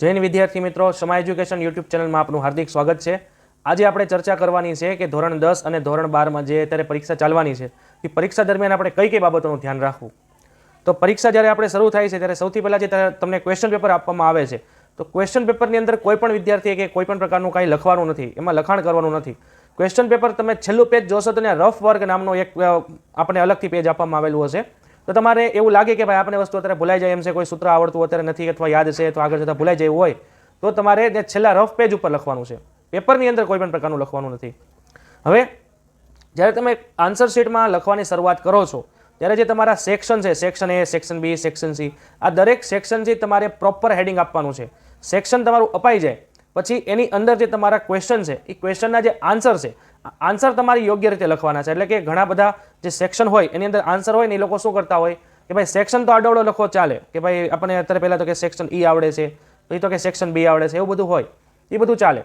જૈન વિદ્યાર્થી મિત્રો સમા education YouTube ચેનલમાં આપનું હાર્દિક સ્વાગત છે. આજે આપણે ચર્ચા કરવાની છે કે ધોરણ દસ અને ધોરણ બારમાં જે અત્યારે પરીક્ષા ચાલવાની છે, એ પરીક્ષા દરમિયાન આપણે કઈ કઈ બાબતોનું ધ્યાન રાખવું? તો પરીક્ષા જ્યારે આપણે શરૂ થાય છે, ત્યારે સૌથી પહેલાં જે તમને ક્વેશ્ચન પેપર આપવામાં આવે છે, તો ક્વેશ્ચન પેપરની અંદર કોઈ પણ વિદ્યાર્થીએ કે કોઈ પણ પ્રકારનું કાંઈ લખવાનું નથી, એમાં લખાણ કરવાનું નથી. ક્વેશ્ચન પેપર તમે છેલ્લું પેજ જોશો તો રફ વર્ક નામનો એક આપણને અલગથી પેજ આપવામાં આવેલું હશે. તો તમારે એવું લાગે કે ભાઈ આપણે વસ્તુ અત્યારે ભૂલાઈ જાય, એમ છે, કોઈ સૂત્ર આવડતું અત્યારે નથી અથવા યાદ છે તો આગળ જતાં ભૂલાઈ જાય હોય, તો તમારે તે છેલ્લા રફ પેજ ઉપર લખવાનું છે. પેપરની અંદર કોઈ પણ પ્રકારનું લખવાનું નથી. હવે, જ્યારે તમે આન્સર શીટમાં લખવાની શરૂઆત કરો છો, ત્યારે જે તમારા સેક્શન છે section A section B section C આ દરેક સેક્શનથી તમારે પ્રોપર હેડિંગ આપવાનું છે. સેક્શન તમારું અપાઈ જાય, પછી એની અંદર જે તમારા ક્વેશ્ચન છે, એ ક્વેશ્ચનના જે આન્સર છે આન્સર તમારે યોગ્ય રીતે લખવાના છે. એટલે કે ઘણા બધા જે સેક્શન હોય, એની અંદર આન્સર હોય ને એ લોકો શું કરતા હોય કે ભાઈ સેક્શન તો આડોડો લખો, ચાલે. કે ભાઈ આપણને અત્યારે પહેલાં તો કે સેક્શન ઈ આવડે છે પછી તો કે સેક્શન બી આવડે છે, એવું બધું હોય. એ બધું ચાલે.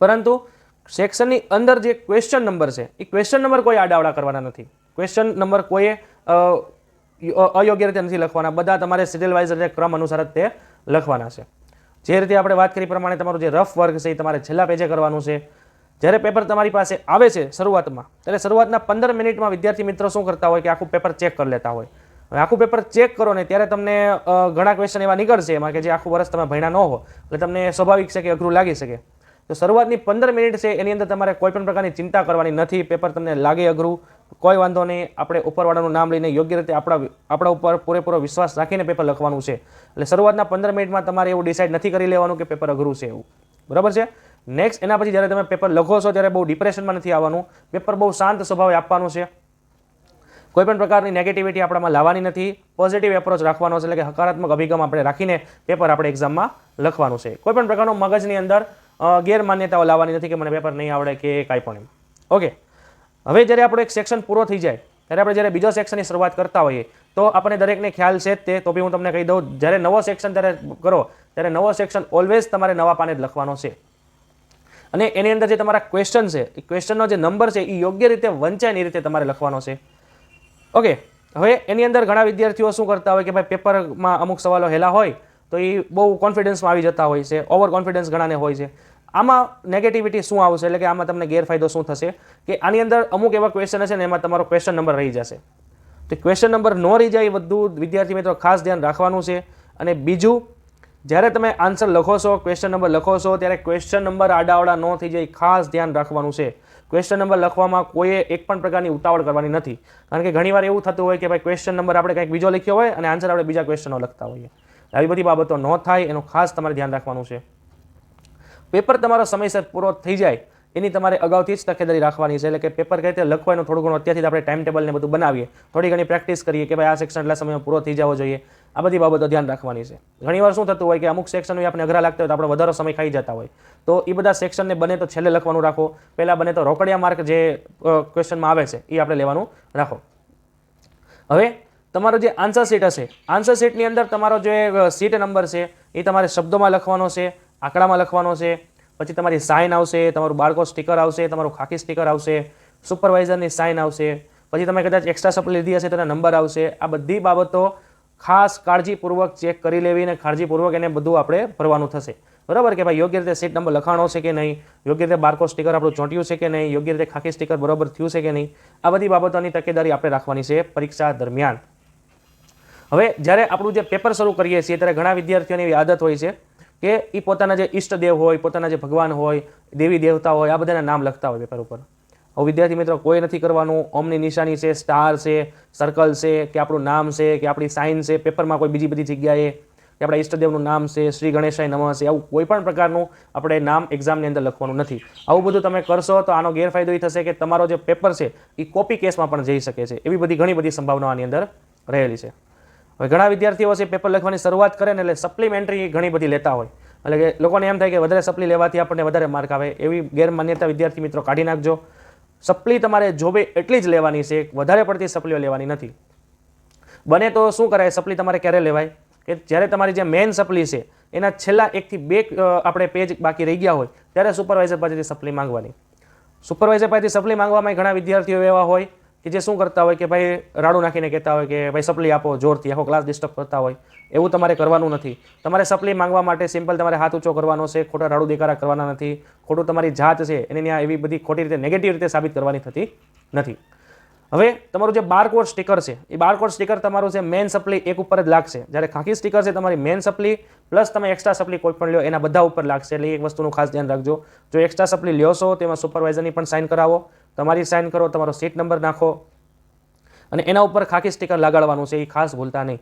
પરંતુ સેક્શનની અંદર જે ક્વેશ્ચન નંબર છે, એ ક્વેશ્ચન નંબર કોઈ આડાવડા કરવાના નથી. ક્વેશ્ચન નંબર કોઈએ અયોગ્ય રીતે નથી લખવાના. બધા તમારે સિરિયલ વાઇઝ રીતે ક્રમ અનુસાર જ તે લખવાના છે. જે રીતે આપણે વાત કરી પ્રમાણે તમારું જે રફ વર્ક છે એ તમારે છેલ્લા પેજે કરવાનું છે. જ્યારે પેપર તમારી પાસે આવે છે શરૂઆતમાં, ત્યારે શરૂઆતના પંદર મિનિટમાં વિદ્યાર્થી મિત્રો શું કરતા હોય કે આખું પેપર ચેક કરી લેતા હોય. હવે આખું પેપર ચેક કરો ને ત્યારે તમને ઘણા ક્વેશ્ચન એવા નીકળશે એમાં કે જે આખું વર્ષ તમે ભણ્યા ન હો, એટલે તમને સ્વાભાવિક છે કે અઘરું લાગી શકે. તો શરૂઆતની પંદર મિનિટ છે, એની અંદર તમારે કોઈ પણ પ્રકારની ચિંતા કરવાની નથી, પેપર તમને લાગે અઘરું, કોઈ વાંધો નહીં, આપણે ઉપરવાળાનું નામ લઈને યોગ્ય રીતે આપણા આપણા ઉપર પૂરેપૂરો વિશ્વાસ રાખીને પેપર લખવાનું છે. એટલે શરૂઆતના પંદર મિનિટમાં તમારે એવું ડિસાઇડ નથી કરી લેવાનું કે પેપર અઘરું છે એવું. બરાબર છે? નેક્સ્ટ એના પછી જ્યારે તમે પેપર લખો છો, ત્યારે બહુ ડિપ્રેશનમાં નથી આવવાનું. પેપર બહુ શાંત સ્વભાવે આપવાનું છે. કોઈ પણ પ્રકારની નેગેટિવિટી આપણામાં લાવવાની નથી. પોઝિટિવ એપ્રોચ રાખવાનો છે, એટલે કે હકારાત્મક અભિગમ આપણે રાખીને પેપર આપણે એક્ઝામમાં લખવાનું છે. કોઈ પણ પ્રકારનો મગજની અંદર ગેરમાન્યતાઓ લાવવાની નથી કે મને પેપર નહીં આવડે કે કાંઈ પણ એમ. ઓકે હવે જ્યારે આપણો એક સેક્શન પૂરો થઈ જાય, ત્યારે આપણે જ્યારે બીજો સેક્શનની શરૂઆત કરતા હોઈએ, તો આપણને દરેકને ખ્યાલ છે તે, તો બી હું તમને કહી દઉં, જ્યારે નવો સેક્શન ત્યારે કરો, ત્યારે નવો સેક્શન ઓલવેઝ તમારે નવા પાને જ લખવાનો છે. અને એની અંદર જે તમારા ક્વેશ્ચન છે, એ ક્વેશ્ચનનો જે નંબર છે, એ યોગ્ય રીતે વંચાય એની રીતે તમારે લખવાનો છે. ઓકે હવે એની અંદર ઘણા વિદ્યાર્થીઓ શું કરતા હોય કે ભાઈ પેપરમાં અમુક સવાલો હેલા હોય, તો એ બહુ કોન્ફિડન્સમાં આવી જતા હોય છે ઓવર કોન્ફિડન્સ ઘણાને હોય છે. આમાં નેગેટિવિટી શું આવશે? એટલે કે આમાં તમને ગેરફાયદો શું થશે? કે આની અંદર અમુક એવા ક્વેશ્ચન હશે ને એમાં તમારો ક્વેશ્ચન નંબર રહી જશે. તો ક્વેશ્ચન નંબર ન રહી જાય એ બધું વિદ્યાર્થી મિત્રો ખાસ ધ્યાન રાખવાનું છે. અને બીજું જ્યારે તમે આન્સર લખો છો ક્વેશ્ચન નંબર લખો છો, ત્યારે ક્વેશ્ચન નંબર આડાવડા ન થઈ જાય ખાસ ધ્યાન રાખવાનું છે. ક્વેશ્ચન નંબર લખવામાં કોઈએ એક પણ પ્રકારની ઉતાવળ કરવાની નથી. કારણ કે ઘણીવાર એવું થતું હોય કે ભાઈ ક્વેશ્ચન નંબર આપણે કંઈક બીજો લખ્યો હોય અને આન્સર આપણે બીજા ક્વેશ્ચનો લખતા હોઈએ. આવી બધી બાબતો ન થાય, એનું ખાસ તમારે ધ્યાન રાખવાનું છે. પેપર તમારો સમયસર પૂરો થઈ જાય એની તમારે અગાઉથી જ તકેદારી રાખવાની છે. એટલે કે પેપર કઈ રીતે લખવાનું, થોડું ઘણું અત્યારથી આપણે ટાઈમ ટેબલને બધું બનાવીએ. થોડી ઘણી પ્રેક્ટિસ કરીએ કે ભાઈ આ સેક્શન એટલા સમયમાં પૂરો થઈ જવો જોઈએ. આ બધી બાબતો ધ્યાન રાખવાની છે. ઘણીવાર શું થતું હોય કે અમુક સેક્શન આપણે અઘરા લાગતા હોય તો આપણે વધારે સમય ખાઈ જતા હોય. તો એ બધા સેક્શનને બને તો છેલ્લે લખવાનું રાખો. પહેલાં બને તો રોકડિયા માર્ક જે ક્વેશ્ચનમાં આવે છે, એ આપણે લેવાનું રાખો. હવે તમારો જે આન્સર શીટ હશે આન્સર શીટની અંદર તમારો જે સીટ નંબર છે, એ તમારે શબ્દોમાં લખવાનો છે, આંકડામાં લખવાનો છે પછી તમારી સાઇન આવશે, તમારું બાળકો સ્ટીકર આવશે, તમારું ખાકી સ્ટીકર આવશે, સુપરવાઇઝરની સાઇન આવશે, પછી તમે કદાચ એક્સ્ટ્રા સપ્લાય લીધી હશે તો નંબર આવશે. આ બધી બાબતો ખાસ કાળજીપૂર્વક ચેક કરી લેવી અને કાળજીપૂર્વક એને બધું આપણે ભરવાનું થશે. બરાબર કે ભાઈ, યોગ્ય રીતે સીટ નંબર લખાણો છે કે નહીં? યોગ્ય રીતે બારકો સ્ટીકર આપણું ચોંટ્યું છે કે નહીં? યોગ્ય રીતે ખાખી સ્ટીકર બરોબર થયું છે કે નહીં? આ બધી બાબતોની તકેદારી આપણે રાખવાની છે પરીક્ષા દરમિયાન. હવે જ્યારે આપણું જે પેપર શરૂ કરીએ છીએ, ત્યારે ઘણા વિદ્યાર્થીઓની એવી આદત હોય છે કે એ પોતાના જે ઈષ્ટદેવ હોય, પોતાના જે ભગવાન હોય, દેવી દેવતા હોય, આ બધાના નામ લખતા હોય પેપર ઉપર. હવે વિદ્યાર્થી મિત્રો, કોઈ નથી કરવાનું. ઓમની નિશાની છે, સ્ટાર છે, સર્કલ છે, કે આપણું નામ છે, કે આપણી સાઇન છે, પેપરમાં કોઈ બીજી બધી જગ્યાએ, કે આપણા ઈષ્ટદેવનું નામ છે, શ્રી ગણેશાય નમઃ છે, આવું કોઈ પણ પ્રકારનું આપણે નામ એક્ઝામની અંદર લખવાનું નથી. આવું બધું તમે કરશો તો આનો ગેરફાયદો એ થશે કે તમારો જે પેપર છે એ કોપી કેસમાં પણ જઈ શકે છે. એવી બધી ઘણી બધી સંભાવનાઓ અંદર રહેલી છે. હવે ઘણા વિદ્યાર્થીઓ છે પેપર લખવાની શરૂઆત કરે ને એટલે સપ્લિમેન્ટરી ઘણી બધી લેતા હોય. એટલે કે લોકોને એમ થાય કે વધારે સપ્લી લેવાથી આપણને વધારે માર્ક આવે. એવી ગેરમાન્યતા વિદ્યાર્થી મિત્રો કાઢી નાખજો. સપ્લી તમારે જોબે એટલી જ લેવાની છે વધારે પડતી સપ્લીઓ લેવાની નથી. બને તો શું કરાય સપ્લી તમારે ક્યારે લેવાય? કે જ્યારે તમારી જે મેઇન સપ્લી છે, એના છેલ્લા એકથી બે આપણે પેજ બાકી રહી ગયા હોય, ત્યારે સુપરવાઇઝર પાસેથી સપ્લી માંગવાની. સુપરવાઇઝર પાસેથી સપ્લી માંગવામાં ઘણા વિદ્યાર્થીઓ એવા હોય કે જે શું કરતા હોય કે ભાઈ રાડું નાખીને કહેતા હોય કે ભાઈ સપ્લી આપો, જોરથી આખો ક્લાસ ડિસ્ટર્બ કરતા હોય. એવું તમારે કરવાનું નથી. તમારે સપ્લી માંગવા માટે સિમ્પલ તમારે હાથ ઊંચો કરવાનો છે, ખોટા રાડુ દેકારા કરવાના નથી. ખોટું તમારી જાત છે, એને ત્યાં એવી બધી ખોટી રીતે નેગેટિવ રીતે સાબિત કરવાની થતી નથી. હવે તમારું જે બારકોડ સ્ટીકર છે, એ બારકોડ સ્ટીકર તમારું છે મેન સપ્લી એક ઉપર જ લાગશે. જ્યારે ખાખી સ્ટીકર છે, તમારી મેન સપ્લી પ્લસ તમે એક્સ્ટ્રા સપ્લી કોઈ પણ લ્યો, એના બધા ઉપર લાગશે. એટલે એક વસ્તુનું ખાસ ધ્યાન રાખજો. જો એક્સ્ટ્રા સપ્લી લ્યો છો, તેમાં સુપરવાઇઝરની પણ સાઇન કરાવો. તમારી સાઇન કરો, તમારો સીટ નંબર નાખો અને એના ઉપર ખાકી સ્ટીકર લગાડવાનું છે, એ ખાસ ભૂલતા નહીં.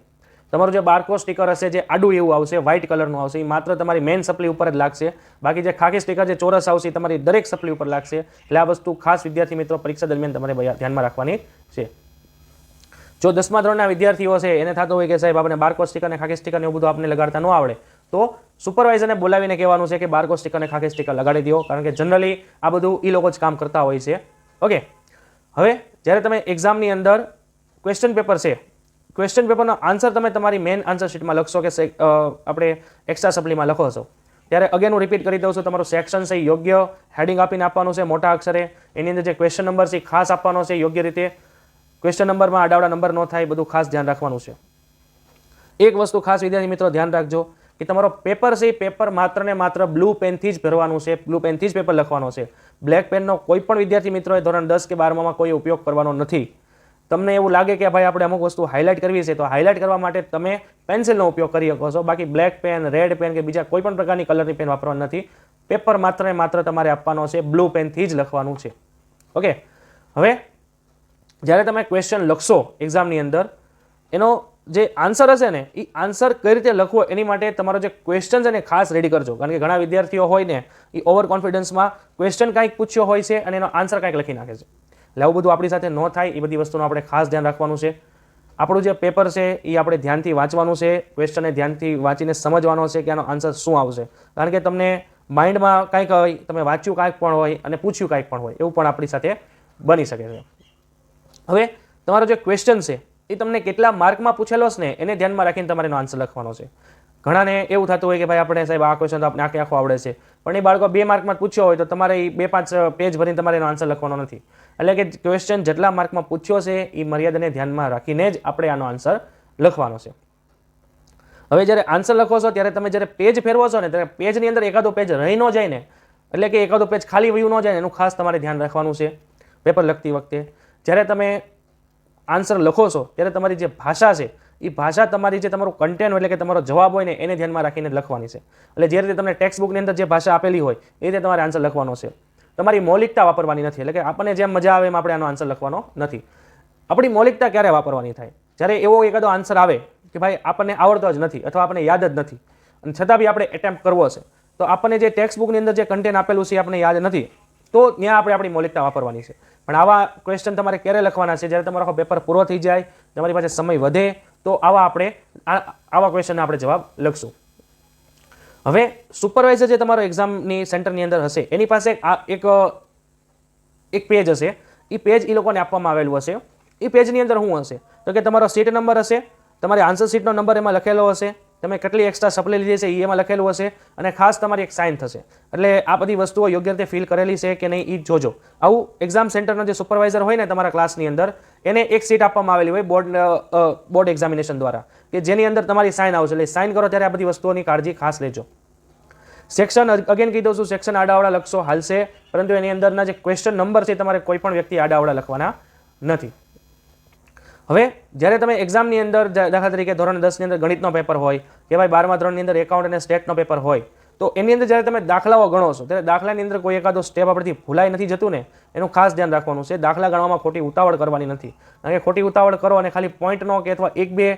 તમારું જે બારકો સ્ટીકર હશે, જે આડું એવું આવશે વ્હાઇટ કલરનું આવશે, એ માત્ર તમારી મેન સપ્લી ઉપર જ લાગશે. બાકી જે ખાકી સ્ટીકર, જે ચોરસ આવશે, એ તમારી દરેક સપ્લી ઉપર લાગશે. એટલે આ વસ્તુ ખાસ વિદ્યાર્થી મિત્રો પરીક્ષા દરમિયાન તમારે ધ્યાનમાં રાખવાની છે. જો દસમા ધોરણના વિદ્યાર્થીઓ છે, એને થતું હોય કે સાહેબ આપણે બારકો સ્ટીકર અને ખાકી સ્ટીકરને એવું બધું આપણે લગાડતા ન આવડે, તો સુપરવાઇઝરને બોલાવીને કહેવાનું છે કે બારકો સ્ટીકર અને ખાકી સ્ટીકર લગાડી દો કારણ કે જનરલી આ બધું એ લોકો જ કામ કરતા હોય છે. ઓકે હવે જ્યારે તમે એક્ઝામની અંદર ક્વેશ્ચન પેપર છે ક્વેશ્ચન પેપરનો આન્સર તમે તમારી મેઇન આન્સર શીટમાં લખશો કે આપણે એક્સ્ટ્રા સપ્લીમાં લખો છો. ત્યારે અગેન હું રિપીટ કરી દઉં છું, તમારું સેક્શન છે યોગ્ય હેડિંગ આપીને આપવાનું છે મોટા અક્ષરે. એની અંદર જે ક્વેશ્ચન નંબર છે ખાસ આપવાનો છે યોગ્ય રીતે. ક્વેશ્ચન નંબરમાં આડાવડા નંબર ન થાય બધું ખાસ ધ્યાન રાખવાનું છે. એક વસ્તુ ખાસ વિદ્યાર્થી મિત્રો ધ્યાન રાખજો કે તમારો પેપર છે એ પેપર માત્ર ને માત્ર બ્લુ પેનથી જ ભરવાનું છે, બ્લુ પેનથી જ પેપર લખવાનો છે. બ્લેક પેનનો કોઈ પણ વિદ્યાર્થી મિત્રોએ ધોરણ દસ કે બારમામાં કોઈ ઉપયોગ કરવાનો નથી. તમને એવું લાગે કે ભાઈ આપણે અમુક વસ્તુ હાઇલાઇટ કરવી છે, તો હાઇલાઇટ કરવા માટે તમે પેન્સિલનો ઉપયોગ કરી શકો છો. બાકી બ્લેક પેન રેડ પેન કે બીજા કોઈ પણ પ્રકારની કલરની પેન વાપરવાની નથી. પેપર માત્ર ને માત્ર તમારે આપવાનો છે, બ્લુ પેનથી જ લખવાનું છે. ઓકે હવે જ્યારે તમે ક્વેશ્ચન લખશો એક્ઝામની અંદર, એનો જે આન્સર હશે ને એ આન્સર કઈ રીતે લખવો એની માટે તમારો જે ક્વેશ્ચન છે ને ખાસ રેડી કરજો. કારણ કે ઘણા વિદ્યાર્થીઓ હોય ને એ ઓવર કોન્ફિડન્સમાં ક્વેશ્ચન કાંઈક પૂછ્યો હોય છે અને એનો આન્સર કાંઈક લખી નાખે છે. એટલે આવું બધું આપણી સાથે ન થાય એ બધી વસ્તુનું આપણે ખાસ ધ્યાન રાખવાનું છે. આપણું જે પેપર છે એ આપણે ધ્યાનથી વાંચવાનું છે. ક્વેશ્ચનને ધ્યાનથી વાંચીને સમજવાનો છે કે આનો આન્સર શું આવશે. કારણ કે તમને માઇન્ડમાં કાંઈક હોય, તમે વાંચ્યું કાંઈક પણ હોય અને પૂછ્યું કાંઈક પણ હોય, એવું પણ આપણી સાથે બની શકે છે. હવે, તમારો જે ક્વેશ્ચન છે એ તમને કેટલા માર્કમાં પૂછેલો છે ને, એને ધ્યાનમાં રાખીને તમારે એનો આન્સર લખવાનો છે. ઘણાને એવું થતું હોય કે ભાઈ આપણે સાહેબ આ ક્વેશ્ચન તો આપણે આખે આખો આવડે છે. પણ એ બાળકો બે માર્કમાં પૂછ્યો હોય તો તમારે એ બે પાંચ પેજ ભરીને તમારે એનો આન્સર લખવાનો નથી. એટલે કે ક્વેશ્ચન જેટલા માર્કમાં પૂછ્યો છે એ મર્યાદાને ધ્યાનમાં રાખીને જ આપણે આનો આન્સર લખવાનો છે. હવે જ્યારે આન્સર લખો છો, ત્યારે તમે જ્યારે પેજ ફેરવો છો ને, ત્યારે પેજની અંદર એકાદો પેજ રહી ન જાય ને, એટલે કે એકાદો પેજ ખાલી વયું ન જાય એનું ખાસ તમારે ધ્યાન રાખવાનું છે. પેપર લખતી વખતે. જ્યારે તમે આન્સર લખો છો, ત્યારે તમારી જે ભાષા છે એ ભાષા તમારી જે તમારું કન્ટેન્ટ એટલે કે તમારો જવાબ હોય ને, એને ધ્યાનમાં રાખીને લખવાની છે. એટલે જે રીતે તમને ટેક્સ્ટ બુકની અંદર જે ભાષા આપેલી હોય, એ રીતે તમારે આન્સર લખવાનો છે. તમારી મૌલિકતા વાપરવાની નથી, એટલે કે આપણને જેમ મજા આવે એમ આપણે આનો આન્સર લખવાનો નથી. આપણી મૌલિકતા ક્યારે વાપરવાની થાય? જ્યારે એવો એકાદો આન્સર આવે કે ભાઈ આપણને આવડતો જ નથી અથવા આપણને યાદ જ નથી. અને છતાં બી આપણે એટેમ્પ કરવો છે. તો આપણને જે ટેક્સ્ટ બુકની અંદર જે કન્ટેન્ટ આપેલું છે એ આપણને યાદ નથી. તો ત્યાં આપણે આપણી મૌલિકતા વાપરવાની છે. પણ આવા ક્વેશ્ચન તમારે ક્યારે લખવાના છે? જ્યારે તમારો પેપર પૂરો થઈ જાય, તમારી પાસે સમય વધે, તો આવા આપણે આવા ક્વેશ્ચનના આપણે જવાબ લખશું. હવે સુપરવાઇઝર જે તમારો એક્ઝામની સેન્ટરની અંદર હશે, એની પાસે આ એક એક પેજ હશે. એ પેજ એ લોકોને આપવામાં આવેલું હશે. એ પેજની અંદર શું હશે? તો કે તમારો સીટ નંબર હશે, તમારી આન્સર સીટનો નંબર એમાં લખેલો હશે. તમે કેટલી એક્સ્ટ્રા સપ્લાય લીધી છે એમાં લખેલું હશે અને ખાસ તમારી એક સાઇન થશે. એટલે આ બધી વસ્તુઓ યોગ્ય રીતે ફિલ કરેલી છે કે નહીં એ જોજો. આવું એક્ઝામ સેન્ટરનો જે સુપરવાઇઝર હોય ને તમારા ક્લાસની અંદર, એને એક સીટ આપવામાં આવેલી હોય બોર્ડ બોર્ડ એક્ઝામિનેશન દ્વારા, કે જેની અંદર તમારી સાઇન આવશે. એટલે સાઇન કરો ત્યારે આ બધી વસ્તુઓની કાળજી ખાસ લેજો. સેક્શન અગેન કહી દઉં છું સેક્શન આડાવડા લખશો, હાલશે, પરંતુ એની અંદરના જે ક્વેશ્ચન નંબર છે તમારે કોઈ પણ વ્યક્તિ આડાવડા લખવાના નથી. હવે જ્યારે તમે એક્ઝામની અંદર દાખલા તરીકે ધોરણ દસની અંદર ગણિતનો પેપર હોય કે ભાઈ બારમા ધોરણની અંદર એકાઉન્ટ અને સ્ટેટનો પેપર હોય, તો એની અંદર જ્યારે તમે દાખલાઓ ગણો છો, ત્યારે દાખલાની અંદર કોઈ એકાદો સ્ટેપ આપણથી ભૂલાઈ નથી જતું ને? એનું ખાસ ધ્યાન રાખવાનું છે. દાખલા ગણવામાં ખોટી ઉતાવળ કરવાની નથી. કારણ કે ખોટી ઉતાવળ કરો અને ખાલી પોઈન્ટનો કે અથવા એક બે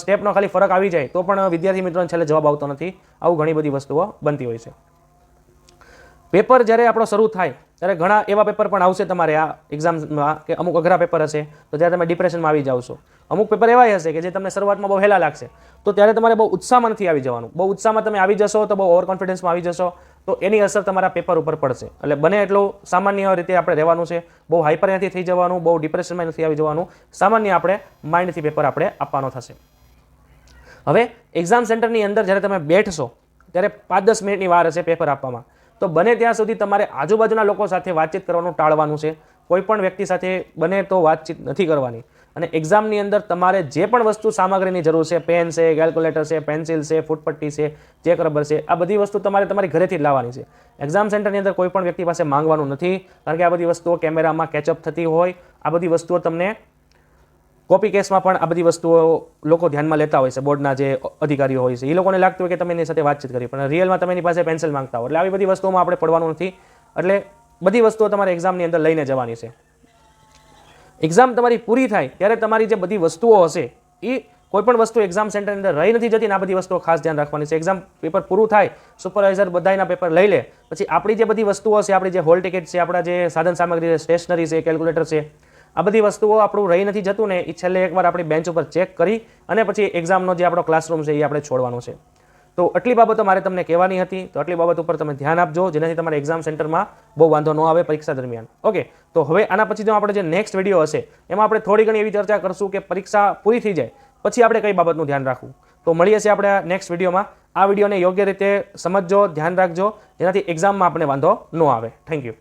સ્ટેપનો ખાલી ફરક આવી જાય, તો પણ વિદ્યાર્થી મિત્રોને છેલ્લે જવાબ આવતો નથી. આવું ઘણી બધી વસ્તુઓ બનતી હોય છે. પેપર જ્યારે આપણો શરૂ થાય ત્યારે ઘણા એવા પેપર પણ આવશે તમારે આ એક્ઝામમાં કે અમુક અઘરા પેપર હશે, તો ત્યારે તમે ડિપ્રેશનમાં આવી જાવ છો. અમુક પેપર એવા હશે કે જે તમને શરૂઆતમાં બહુ હેલા લાગશે, તો ત્યારે તમારે બહુ ઉત્સાહમાં નથી આવી જવાનું. બહુ ઉત્સાહમાં તમે આવી જશો, તો બહુ ઓવર કોન્ફિડન્સમાં આવી જશો, તો એની અસર તમારા પેપર ઉપર પડશે. એટલે બને એટલું સામાન્ય રીતે આપણે રહેવાનું છે, બહુ હાઈપર નથી થઈ જવાનું, બહુ ડિપ્રેશનમાં નથી આવી જવાનું, સામાન્ય આપણે માઇન્ડથી પેપર આપણે આપવાનો થશે. હવે એક્ઝામ સેન્ટરની અંદર જ્યારે તમે બેઠશો, ત્યારે પાંચ દસ મિનિટની વાર હશે પેપર આપવામાં. તો બને ત્યાં સુધી તમારે આજુબાજુના લોકો સાથે વાતચીત કરવાનું ટાળવાનું છે. કોઈ પણ વ્યક્તિ સાથે બને તો વાતચીત નથી કરવાની. અને એક્ઝામની અંદર તમારે જે પણ વસ્તુ સામગ્રીની જરૂર છે પેન છે કેલ્ક્યુલેટર છે પેન્સિલ છે, ફૂટપટ્ટી છે ચેક રબર છે, આ બધી વસ્તુ તમારે તમારી ઘરેથી જ લાવવાની છે. એક્ઝામ સેન્ટરની અંદર કોઈ પણ વ્યક્તિ પાસે માંગવાનું નથી. કારણ કે આ બધી વસ્તુઓ કેમેરામાં કેચઅપ થતી હોય. આ બધી વસ્તુઓ તમને કોપી કેસમાં પણ આ બધી વસ્તુઓ લોકો ધ્યાનમાં લેતા હોય છે. બોર્ડના જે અધિકારીઓ હોય છે એ લોકોને લાગતું હોય કે તમે એની સાથે વાતચીત કરી. પણ રિયલમાં તમે એની પાસે પેન્સિલ માંગતા હો. એટલે આવી બધી વસ્તુઓમાં આપણે પડવાનું નથી. એટલે બધી વસ્તુઓ તમારે એક્ઝામની અંદર લઈને જવાની છે. એક્ઝામ તમારી પૂરી થાય ત્યારે તમારી જે બધી વસ્તુઓ હશે એ કોઈ પણ વસ્તુ એક્ઝામ સેન્ટરની અંદર રહી નથી જતી ને આ બધી વસ્તુઓ ખાસ ધ્યાન રાખવાની છે. એક્ઝામ પેપર પૂરું થાય સુપરવાઇઝર બધાના પેપર લઈ લે. પછી આપણી જે બધી વસ્તુઓ છે, આપણી જે હોલ ટિકિટ છે, આપણા જે સાધન સામગ્રી છે સ્ટેશનરી છે કેલ્ક્યુલેટર છે આ બધી વસ્તુઓ આપણું રહી નથી જતું ને એ છેલ્લે એકવાર આપણી બેન્ચ ઉપર ચેક કરી અને પછી એક્ઝામનો જે આપણો ક્લાસરૂમ છે એ આપણે છોડવાનો છે. તો આટલી બાબતો મારે તમને કહેવાની હતી. તો આટલી બાબત ઉપર તમે ધ્યાન આપજો, જેનાથી તમારે એક્ઝામ સેન્ટરમાં બહુ વાંધો ન આવે પરીક્ષા દરમિયાન. ઓકે તો હવે આના પછી જો આપણે જે નેક્સ્ટ વીડિયો હશે, એમાં આપણે થોડી ઘણી એવી ચર્ચા કરશું કે પરીક્ષા પૂરી થઈ જાય, પછી આપણે કઈ બાબતનું ધ્યાન રાખવું. તો મળીએ છીએ આપણે નેક્સ્ટ વિડીયોમાં આ વિડીયોને યોગ્ય રીતે સમજજો, ધ્યાન રાખજો, જેનાથી એક્ઝામમાં આપણે વાંધો ન આવે. Thank you